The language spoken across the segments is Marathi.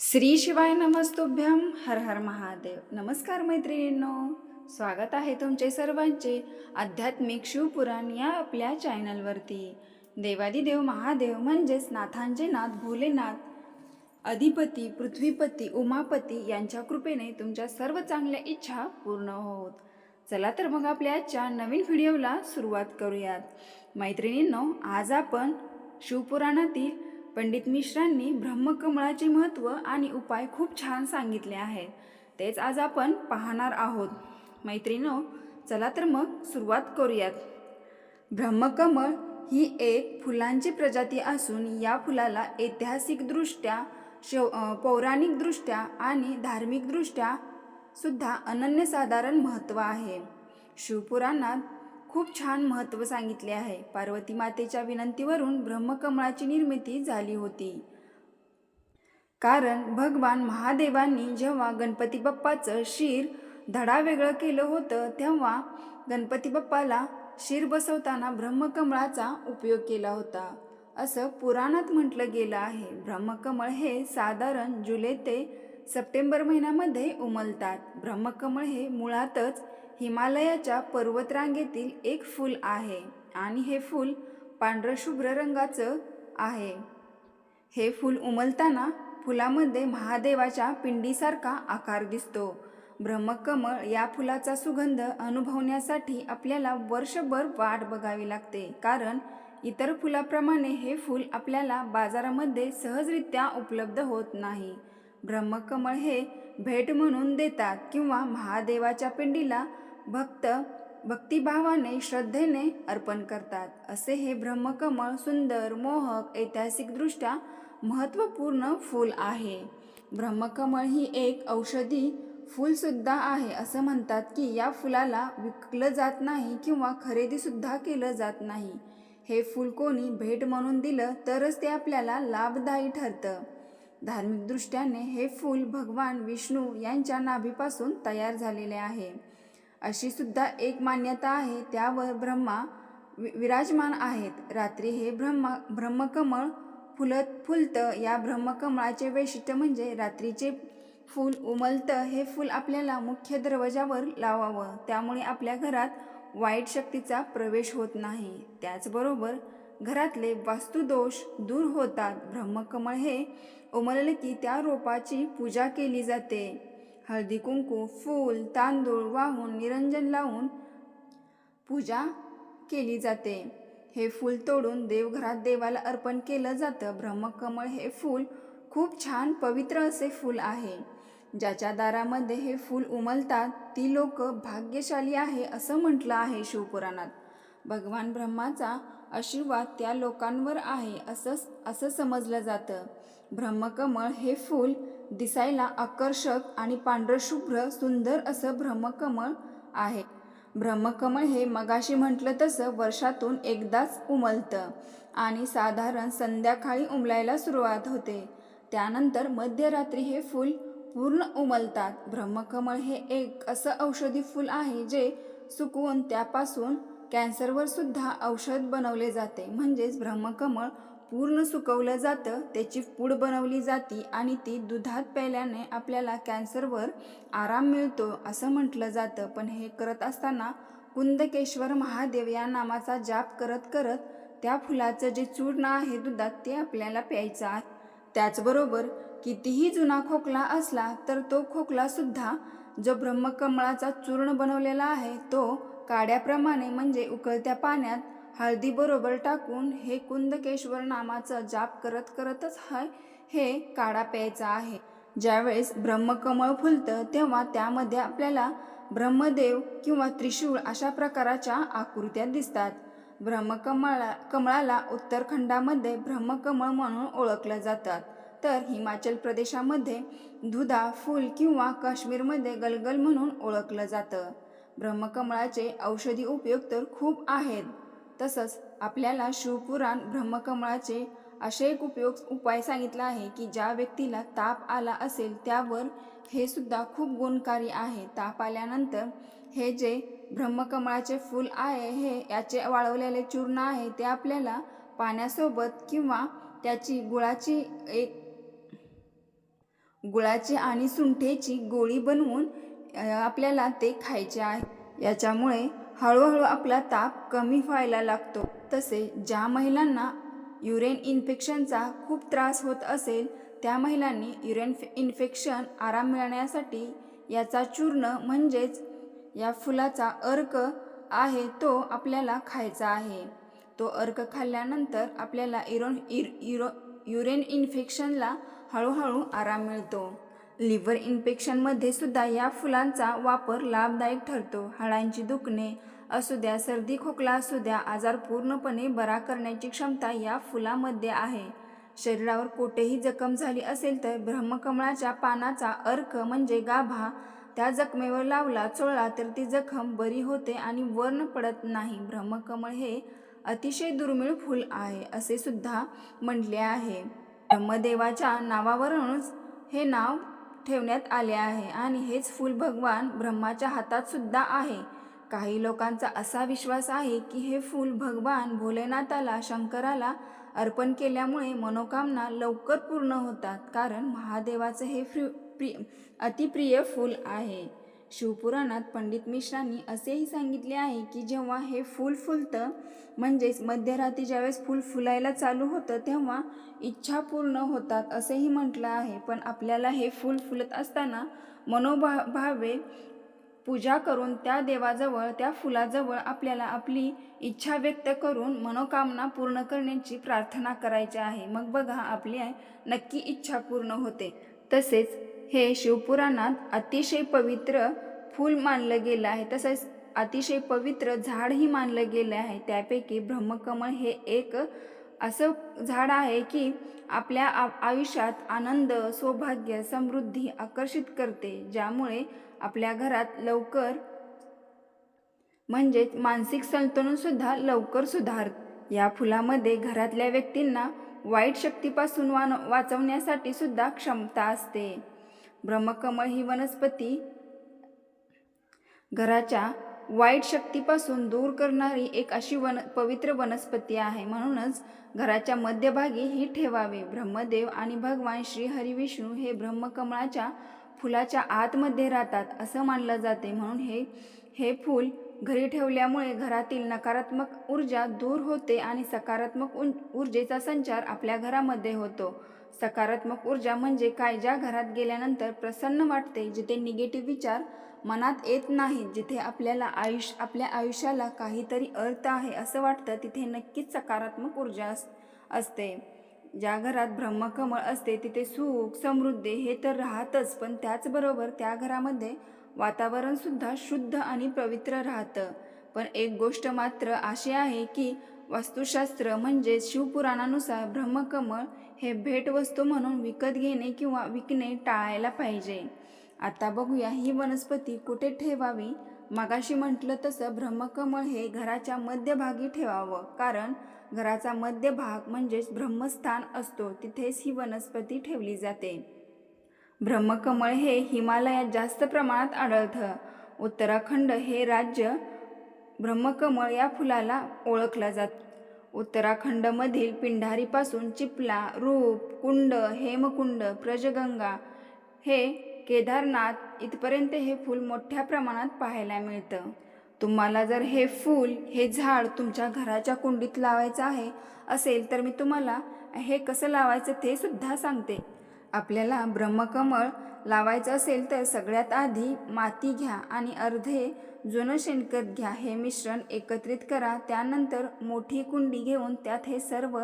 श्री शिवाय नमस्तुभ्यम हर हर महादेव. नमस्कार मैत्रिणींनो. स्वागत आहे तुमचे सर्वांचे आध्यात्मिक शिवपुराण या आपल्या चॅनलवरती. देवादिदेव महादेव म्हणजेच नाथांचे नाथ भोलेनाथ अधिपती पृथ्वीपती उमापती यांच्या कृपेने तुमच्या सर्व चांगल्या इच्छा पूर्ण होत. चला तर मग आपल्या आजच्या नवीन व्हिडिओला सुरुवात करूयात. मैत्रिणींनो आज आपण शिवपुराणातील पंडित मिश्रांनी ब्रह्मकमळाचे महत्त्व आणि उपाय खूप छान सांगितले आहेत तेच आज आपण पाहणार आहोत. मैत्रिणो चला तर मग सुरुवात करूयात. ब्रह्मकमळ ही एक फुलांची प्रजाती असून या फुलाला ऐतिहासिकदृष्ट्या शौ पौराणिकदृष्ट्या आणि धार्मिकदृष्ट्या सुद्धा अनन्यसाधारण महत्त्व आहे. शिवपुराणात खूप छान महत्त्व सांगितले आहे. पार्वती मातेच्या विनंतीवरून ब्रह्मकमळाची निर्मिती झाली होती. कारण भगवान महादेवांनी जेव्हा गणपती बाप्पाचं शिर धडा वेगळं केलं होतं तेव्हा गणपती बाप्पाला शिर बसवताना ब्रह्मकमळाचा उपयोग केला होता. असं पुराणात म्हटलं गेलं आहे. ब्रह्मकमळ हे साधारण जुलै ते सप्टेंबर महिन्यामध्ये उमलतात. ब्रह्मकमळ हे मुळातच हिमालयाच्या पर्वतरांगेतील एक फूल आहे आणि हे फूल पांढरशुभ्र रंगाचं आहे. हे फूल उमलताना फुलामध्ये महादेवाच्या पिंडीसारखा आकार दिसतो. ब्रह्मकमळ या फुलाचा सुगंध अनुभवण्यासाठी आपल्याला वर्षभर वाट बघावी लागते. कारण इतर फुलाप्रमाणे हे फूल आपल्याला बाजारामध्ये सहजरित्या उपलब्ध होत नाही. ब्रह्मकमळ हे भेट म्हणून देतात किंवा महादेवाच्या पिंडीला भक्त भक्तिभावाने श्रद्धेने अर्पण करतात. असे हे ब्रह्मकमळ सुंदर मोहक ऐतिहासिकदृष्ट्या महत्त्वपूर्ण फूल आहे. ब्रह्मकमळ ही एक औषधी फूलसुद्धा आहे. असं म्हणतात की या फुलाला विकलं जात नाही किंवा खरेदीसुद्धा केलं जात नाही. हे फूल कोणी भेट म्हणून दिलं तरच ते आपल्याला लाभदायी ठरतं. धार्मिकदृष्ट्याने हे फूल भगवान विष्णू यांच्या नाभीपासून तयार झालेले आहे. अशी सुद्धा एक मान्यता आहे. त्यावर ब्रह्मा वि विराजमान आहेत. रात्री हे ब्रह्मा ब्रह्मकमळ फुलत फुलतं. या ब्रह्मकमळाचे वैशिष्ट्य म्हणजे रात्रीचे फूल उमलतं. हे फूल आपल्याला मुख्य दरवाजावर लावावं. त्यामुळे आपल्या घरात वाईट शक्तीचा प्रवेश होत नाही. त्याचबरोबर घरातले वास्तुदोष दूर होतात. ब्रह्मकमळ हे उमलले की त्या रोपाची पूजा केली जाते. हळदी कुंकू फूल तांदूळ वाहून निरंजन लावून पूजा केली जाते. हे फूल तोडून देवघरात देवाला अर्पण केलं जातं. ब्रह्मकमळ हे फूल खूप छान पवित्र असे फूल आहे. ज्याच्या दारामध्ये हे फूल उमलतात ती लोक भाग्यशाली आहे असं म्हटलं आहे शिवपुराणात. भगवान ब्रह्माचा आशीर्वाद त्या लोकांवर आहे असं असं समजलं जातं. ब्रह्मकमळ हे फूल दिसायला आकर्षक आणि पांढरशुभ्र सुंदर असं ब्रह्मकमळ आहे. ब्रह्मकमळ हे मगाशी म्हटलं तसं वर्षातून एकदाच उमलतं आणि साधारण संध्याकाळी उमलायला सुरुवात होते. त्यानंतर मध्यरात्री हे फूल पूर्ण उमलतात. ब्रह्मकमळ हे एक असं औषधी फूल आहे जे सुकवून त्यापासून कॅन्सरवर सुद्धा औषध बनवले जाते. म्हणजेच ब्रह्मकमळ पूर्ण सुकवलं जातं त्याची पूड बनवली जाते आणि ती दुधात प्यायल्याने आपल्याला कॅन्सरवर आराम मिळतो असं म्हटलं जातं. पण हे करत असताना कुंदकेश्वर महादेव या नामाचा जाप करत करत त्या फुलाचं जे चूर्ण आहे दुधात ते आपल्याला प्यायचं आहे त्याचबरोबर कितीही जुना खोकला असला तर तो खोकलासुद्धा जो ब्रह्मकमळाचा चूर्ण बनवलेला आहे तो काड्याप्रमाणे म्हणजे उकळत्या पाण्यात हळदीबरोबर टाकून हे कुंदकेश्वर नामाचा जाप करत करतच हाय हे काढा प्यायचा आहे. ज्यावेळेस ब्रह्मकमळ फुलतं तेव्हा त्यामध्ये आपल्याला ब्रह्मदेव किंवा त्रिशूळ अशा प्रकाराच्या आकृत्या दिसतात. ब्रह्मकमळा कमळाला उत्तरखंडामध्ये ब्रह्मकमळ म्हणून ओळखलं जातात तर हिमाचल प्रदेशामध्ये दुधा फूल किंवा काश्मीरमध्ये गलगल म्हणून ओळखलं जातं. ब्रह्मकमळाचे औषधी उपयोग तर खूप आहेत. तसंच आपल्याला शिवपुराण ब्रह्मकमळाचे असे एक उपयोग उपाय सांगितला आहे की ज्या व्यक्तीला ताप आला असेल त्यावर हे सुद्धा खूप गुणकारी आहे. ताप आल्यानंतर हे जे ब्रह्मकमळाचे फूल आहे हे याचे वाळवलेले चूर्ण आहे ते आपल्याला पाण्यासोबत किंवा त्याची गुळाची एक गुळाची आणि सुंठेची गोळी बनवून आपल्याला ते खायचे आहे. याच्यामुळे हळूहळू आपला ताप कमी व्हायला लागतो. तसे ज्या महिलांना युरेन इन्फेक्शनचा खूप त्रास होत असेल त्या महिलांनी युरेन इन्फेक्शन आराम मिळण्यासाठी याचा चूर्ण म्हणजेच या फुलाचा अर्क आहे तो आपल्याला खायचा आहे. तो अर्क खाल्ल्यानंतर आपल्याला इरोन इर इरो युरेन इन्फेक्शनला हळूहळू आराम मिळतो. लिव्हर इन्फेक्शनमध्ये सुद्धा या फुलांचा वापर लाभदायक ठरतो. हाडांची दुखणे असू द्या सर्दी खोकला असू द्या आजार पूर्णपणे बरा करण्याची क्षमता या फुलामध्ये आहे. शरीरावर कोठेही जखम झाली असेल तर ब्रह्मकमळाच्या पानाचा अर्क म्हणजे गाभा. त्या जखमेवर लावला चोळला तर ती जखम बरी होते आणि वर्ण पडत नाही. ब्रह्मकमळ हे अतिशय दुर्मिळ फूल आहे असे सुद्धा म्हटले आहे. ब्रह्मदेवाच्या नावावरूनच हे नाव ठेवण्यात आले आहे आणि हेच फूल भगवान ब्रह्माच्या हातात सुद्धा आहे. काही लोकांचा असा विश्वास आहे की हे फूल भगवान भोलेनाथाला शंकराला अर्पण केल्यामुळे मनोकामना लवकर पूर्ण होतात कारण महादेवाचं हे फ्री प्रि अतिप्रिय फूल आहे. शिवपुराणात पंडित मिश्रांनी असेही सांगितले आहे की जेव्हा हे फूल फुलतं म्हणजेच मध्यरात्री ज्यावेळेस फूल फुलायला चालू होतं तेव्हा इच्छा पूर्ण होतात असेही म्हटलं आहे. पण आपल्याला हे फूल फुलत असताना मनोभा भावे पूजा करून त्या देवाजवळ त्या फुलाजवळ आपल्याला आपली इच्छा व्यक्त करून मनोकामना पूर्ण करण्याची प्रार्थना करायची आहे. मग बघा आपली नक्की इच्छा पूर्ण होते. तसेच हे शिवपुराणात अतिशय पवित्र फूल मानलं गेलं आहे. तसेच अतिशय पवित्र झाडही मानलं गेलं आहे. त्यापैकी ब्रह्मकमळ हे एक असं झाड आहे की आपल्या आ आयुष्यात आनंद सौभाग्य समृद्धी आकर्षित करते ज्यामुळे आपल्या घरात लवकर म्हणजेच मानसिक संतुलनसुद्धा लवकर सुधार या फुलामध्ये घरातल्या व्यक्तींना वाईट शक्तीपासून वान वाचवण्यासाठी सुद्धा क्षमता असते. ब्रह्मकमळ ही वनस्पती घराच्या वाईट शक्तीपासून दूर करणारी एक अशी वन पवित्र वनस्पती आहे. म्हणूनच घराच्या मध्यभागी ही ठेवावे. ब्रह्मदेव आणि भगवान श्री हरिविष्णू हे ब्रह्मकमळाच्या फुलाच्या आतमध्ये राहतात असं मानलं जाते. म्हणून हे हे फूल घरी ठेवल्यामुळे घरातील नकारात्मक ऊर्जा दूर होते आणि सकारात्मक ऊर्जेचा संचार आपल्या घरामध्ये होतो. सकारात्मक ऊर्जा म्हणजे काय? ज्या घरात गेल्यानंतर प्रसन्न वाटते जिथे निगेटिव्ह विचार मनात येत नाहीत जिथे आपल्याला आयुष्य आपल्या आयुष्याला काहीतरी अर्थ आहे असं वाटतं तिथे नक्कीच सकारात्मक ऊर्जा अस असते. ज्या घरात ब्रह्मकमळ असते तिथे सुख समृद्धी हे तर राहतच पण त्याचबरोबर त्या घरामध्ये वातावरणसुद्धा शुद्ध आणि पवित्र राहतं. पण एक गोष्ट मात्र अशी आहे की वास्तुशास्त्र म्हणजे शिवपुराणानुसार ब्रह्मकमळ हे भेटवस्तू म्हणून विकत घेणे किंवा विकणे टाळायला पाहिजे. आता बघूया ही वनस्पती कुठे ठेवावी? मागाशी म्हटलं तसं ब्रह्मकमळ हे घराच्या मध्यभागी ठेवावं कारण घराचा मध्यभाग म्हणजेच ब्रह्मस्थान असतो तिथेच ही वनस्पती ठेवली जाते. ब्रह्मकमळ हे हिमालयात जास्त प्रमाणात आढळतं. उत्तराखंड हे राज्य ब्रह्मकमळ या फुलाला ओळखलं जातं. उत्तराखंडमधील पिंढारीपासून चिपला रूप कुंड हेमकुंड प्रजगंगा हे केदारनाथ इथपर्यंत हे फूल मोठ्या प्रमाणात पाहायला मिळतं. तुम्हाला जर हे फूल हे झाड तुमच्या घराच्या कुंडीत लावायचं आहे असेल तर मी तुम्हाला हे कसं लावायचं ते सुद्धा सांगते. आपल्याला ब्रह्मकमळ लावायचं असेल तर सगळ्यात आधी माती घ्या आणि अर्धे जुनं शेणखत घ्या. हे मिश्रण एकत्रित करा. त्यानंतर मोठी कुंडी घेऊन त्यात हे सर्व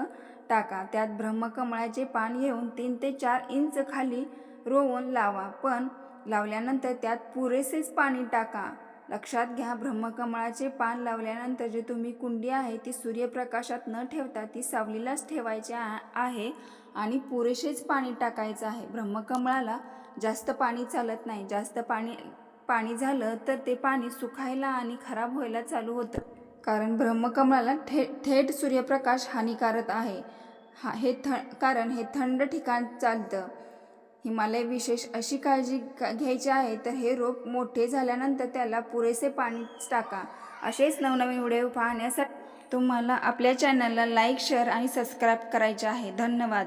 टाका. त्यात ब्रह्मकमळाचे पान घेऊन तीन ते चार इंच खाली रोवून लावा. पण लावल्यानंतर त्यात पुरेसेच पाणी टाका. लक्षात घ्या ब्रह्मकमळाचे पान लावल्यानंतर जे तुम्ही कुंडी आहे ती सूर्यप्रकाशात न ठेवता ती सावलीलाच ठेवायची आहे. आणि पुरेसेच पाणी टाकायचं आहे. ब्रह्मकमळाला जास्त पाणी चालत नाही. जास्त पाणी पाणी झालं तर ते पाणी सुखायला आणि खराब व्हायला चालू होतं. कारण ब्रह्मकमळाला ठे थेट सूर्यप्रकाश हानिकारक आहे. हा हे थ कारण हे थंड ठिकाण चालतं. हिमालय विशेष अशी काळजी घ्यायची आहे तर हे रोप मोठे झाल्यानंतर त्याला पुरेसे पाणी टाका. असेच नवनवीन व्हिडिओ पाहण्यासाठी तुम्हाला आपल्या चॅनलला लाईक शेअर आणि सबस्क्राईब करायचे आहे. धन्यवाद.